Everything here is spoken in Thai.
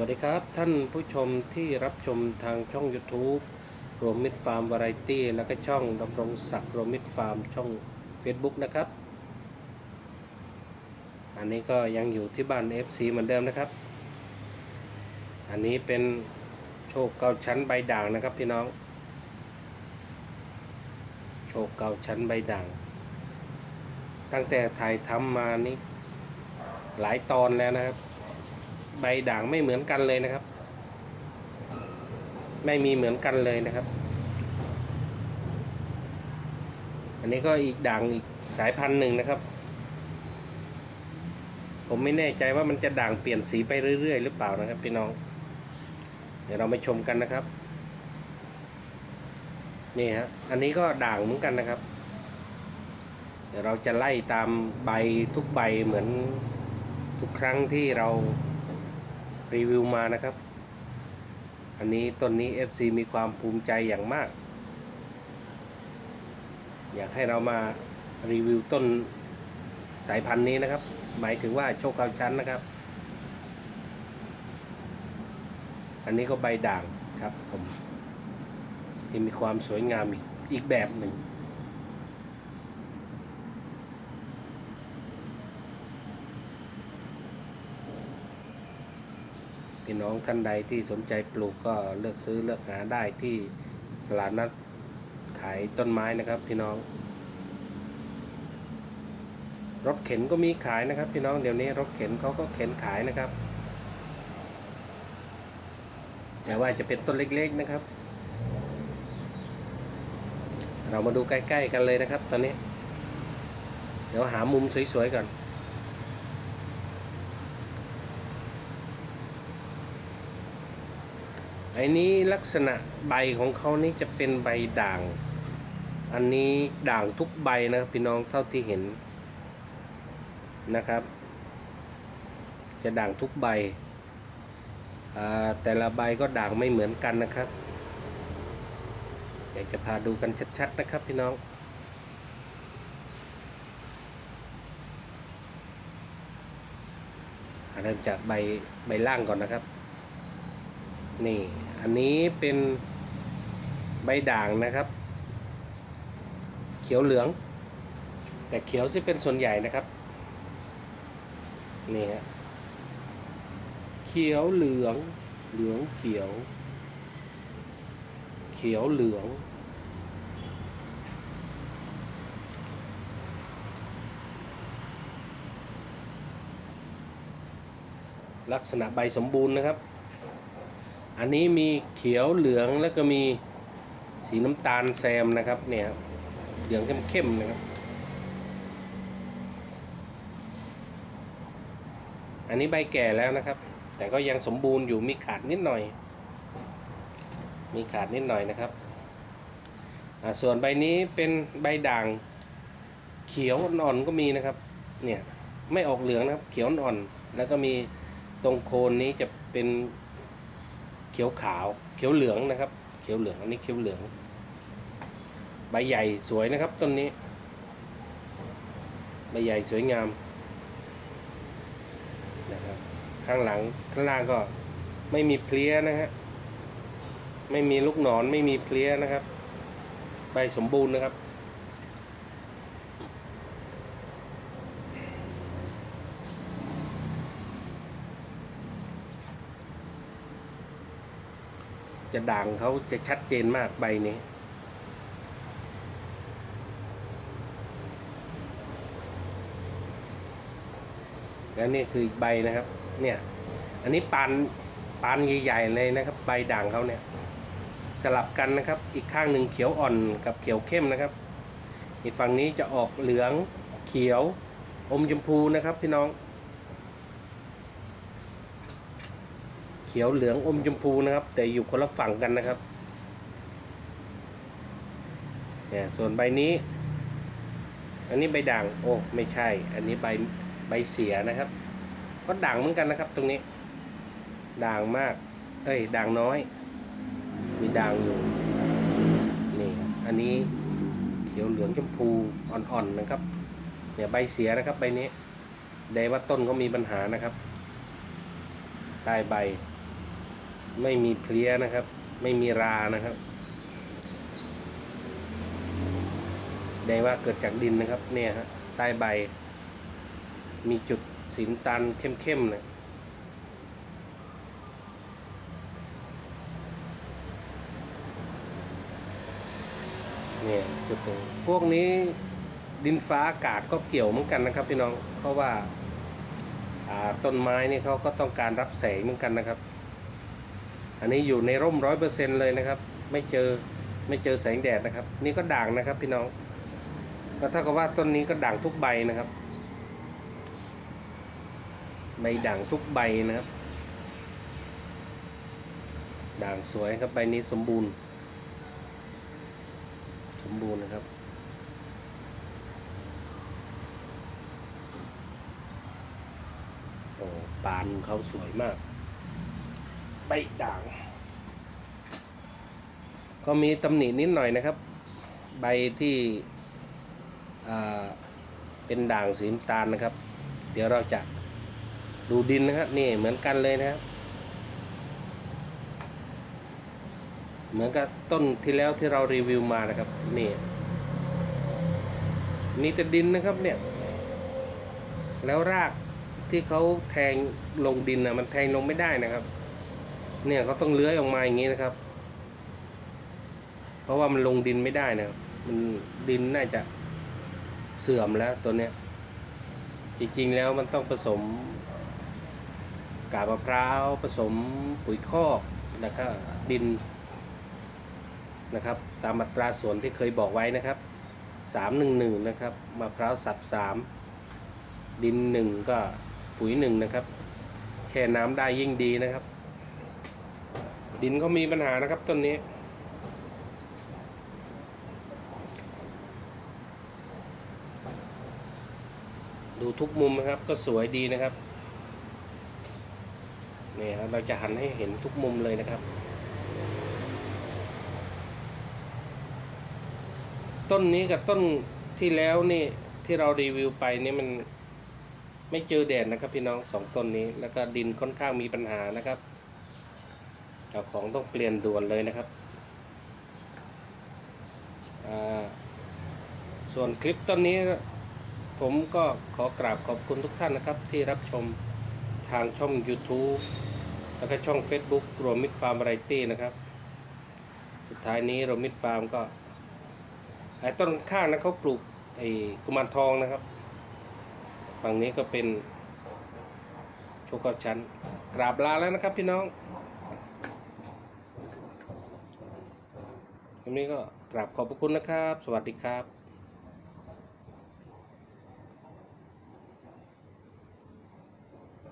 วัสดีครับ ท่านผู้ชมที่รับชมทางช่อง YouTube รวมมิตรฟาร์มวาไรตี้แล้วก็ช่องดำรงศักดิ์รวมมิตรฟาร์มช่อง Facebook นะครับ อันนี้ก็ยังอยู่ที่บ้าน FC เหมือนเดิมนะครับ อันนี้เป็นโชคเกาชั้นใบด่างนะครับพี่น้อง โชคเกาชั้นใบด่าง ตั้งแต่ถ่ายทำมานี่หลายตอนแล้วนะครับ ใบด่างไม่เหมือนกันเลยนะครับ ไม่มีเหมือนกันเลยนะครับ อันนี้ก็อีกด่างอีกสายพันธุ์หนึ่งนะครับ ผมไม่แน่ใจว่ามันจะด่างเปลี่ยนสีไปเรื่อยๆ หรือเปล่านะครับพี่น้อง เดี๋ยวเราไปชมกันนะครับ นี่ฮะอันนี้ก็ด่างเหมือนกันนะครับเดี๋ยวเราจะไล่ตามใบทุกใบเหมือนทุกครั้งที่เรา รีวิวมานะครับ อันนี้ต้นนี้ FC มีความภูมิใจอย่างมาก อยากให้เรามารีวิวต้นสายพันธุ์นี้นะครับ หมายถึงว่าโชคเกาชั้นนะครับ อันนี้ก็ใบด่างครับผมที่มีความสวยงามอีกอีกแบบหนึ่ง พี่น้องท่านใดที่สนใจปลูกก็เลือกซื้อเลือกหาได้ที่ตลาดนัดขายต้นไม้นะครับพี่น้อง รถเข็นก็มีขายนะครับ พี่น้องเดี๋ยวนี้รถเข็นเขาก็เข็นขายนะครับ แต่ว่าจะเป็นต้นเล็กๆนะครับ เรามาดูใกล้ๆกันเลยนะครับ ตอนนี้ เดี๋ยวหามุมสวยๆก่อน อ้นี้ลักษณะใบของเขานี่จะเป็นใบด่าง อันนี้ด่างทุกใบนะครับพี่น้องเท่าที่เห็นนะครับ จะด่างทุกใบอ่าแต่ละใบก็ด่างไม่เหมือนกันนะครับ อยากจะพาดูกันชัดๆนะครับพี่น้องเริ่มจากใบใบล่างก่อนนะครับ นี่ อันนี้เป็นใบด่างนะครับ เขียวเหลือง แต่เขียวที่เป็นส่วนใหญ่นะครับ นี่ฮะเขียวเหลือง เหลืองเขียว เขียวเหลือง ลักษณะใบสมบูรณ์นะครับ อันนี้มีเขียวเหลืองแล้วก็มีสีน้ำตาลแซมนะครับเนี่ยเหลืองเข้มๆนะครับ อันนี้ใบแก่แล้วนะครับ แต่ก็ยังสมบูรณ์อยู่มีขาดนิดหน่อย มีขาดนิดหน่อยนะครับส่วนใบนี้เป็นใบด่างเขียวอ่อนก็มีนะครับเนี่ยไม่ออกเหลืองนะครับ เขียวอ่อนแล้วก็มีตรงโคนนี้จะเป็น ขียวขาว เขียวเหลืองนะครับ เขียวเหลืองอันนี้เขียวเหลือง ใบใหญ่สวยนะครับต้นนี้ ใบใหญ่สวยงามนะครับ ข้างหลังข้างล่างก็ไม่มีเพลี้ยนะฮะ ไม่มีลูกหนอนไม่มีเพลี้ยนะครับ ใบสมบูรณ์นะครับ จะด่างเขาจะชัดเจนมากใบนี้ แล้วนี่คืออีกใบนะครับ เนี่ย อันนี้ปานปานใหญ่ๆเลยนะครับ ใบด่างเขาเนี่ย สลับกันนะครับ อีกข้างหนึ่งเขียวอ่อนกับเขียวเข้มนะครับ อีกฝั่งนี้จะออกเหลืองเขียวอมชมพูนะครับพี่น้อง เขียวเหลืองอมชมพูนะครับ แต่อยู่คนละฝั่งกันนะครับเนี่ยส่วนใบนี้ อันนี้ใบด่างโอ้ไม่ใช่ อันนี้ใบใบเสียนะครับ ก็ด่างเหมือนกันนะครับ ตรงนี้ ด่างมาก เอ้ยด่างน้อย มีด่างอยู่นี่อันนี้เขียวเหลืองชมพูอ่อนๆนะครับเนี่ยใบเสียนะครับใบนี้ได้ว่าต้นก็มีปัญหานะครับใต้ใบ ไม่มีเพลี้ยนะครับ ไม่มีรานะครับแดงว่าเกิดจากดินนะครับ เนี่ยฮะใต้ใบ มีจุดสีนตาลเข้มๆนะเนี่ยจุดตรงพวกนี้ดินฟ้าอากาศก็เกี่ยวเหมือนกันนะครับพี่น้อง เพราะว่าอ่าต้นไม้นี่เขาก็ต้องการรับแสงเหมือนกันนะครับ อันนี้อยู่ในร่มร้อยเปอร์เซ็นเลยนะครับ ไม่เจอไม่เจอแสงแดดนะครับ นี่ก็ด่างนะครับพี่น้องก็เท่ากับว่าต้นนี้ก็ด่างทุกใบนะครับใบด่างทุกใบนะครับ ด่างสวยครับใบนี้สมบูรณ์ สมบูรณ์นะครับโอ้ปานเขาสวยมาก ใบด่าง ก็มีตำหนินิดหน่อยนะครับ ใบที่เป็นด่างสีน้ำตาลนะครับ เดี๋ยวเราจะดูดินนะครับนี่เหมือนกันเลยนะครับเหมือนกับต้นที่แล้วที่เรารีวิวมานะครับนี่มีแต่ดินนะครับเนี่ย แล้วรากที่เขาแทงลงดินนะมันแทงลงไม่ได้นะครับ เนี่ยเขาต้องเลื้อยออกมาอย่างนี้นะครับ เพราะว่ามันลงดินไม่ได้นะครับมันดินน่าจะเสื่อมแล้วตัวเนี้ยจริงๆแล้วมันต้องผสมกาบมะพร้าวผสมปุ๋ยคอกนะครับดินนะครับ ตามอัตราส่วนที่เคยบอกไว้นะครับสามหนึ่งหนึ่งนะครับมะพร้าวสับสามดินหนึ่งก็ปุ๋ยหนึ่งนะครับ แช่น้ำได้ยิ่งดีนะครับ ดินก็มีปัญหานะครับต้นนี้ ดูทุกมุมนะครับ ก็สวยดีนะครับนี่ครับเราจะหันให้เห็นทุกมุมเลยนะครับ ต้นนี้กับต้นที่แล้วนี่ที่เรารีวิวไปนี่มันไม่เจอแดดนะครับพี่น้องสองต้นนี้แล้วก็ดินค่อนข้างมีปัญหานะครับ เจ้าของต้องเปลี่ยนด่วนเลยนะครับ ส่วนคลิปต้นนี้ ผมก็ขอกราบขอบคุณทุกท่านนะครับ ที่รับชมทางช่อง YouTube แล้วก็ช่อง Facebook รวมมิตรฟาร์มไรตี้นะครับ สุดท้ายนี้รวมมิตรฟาร์มก็ไอ้ต้นข้างนะเขาปลูกไอ้กุมารทองนะครับ ฝั่งนี้ก็เป็นโชคก้าชั้นกราบลาแล้วนะครับพี่น้อง วันนี้ก็กราบขอบพระคุณนะครับ สวัสดีครับ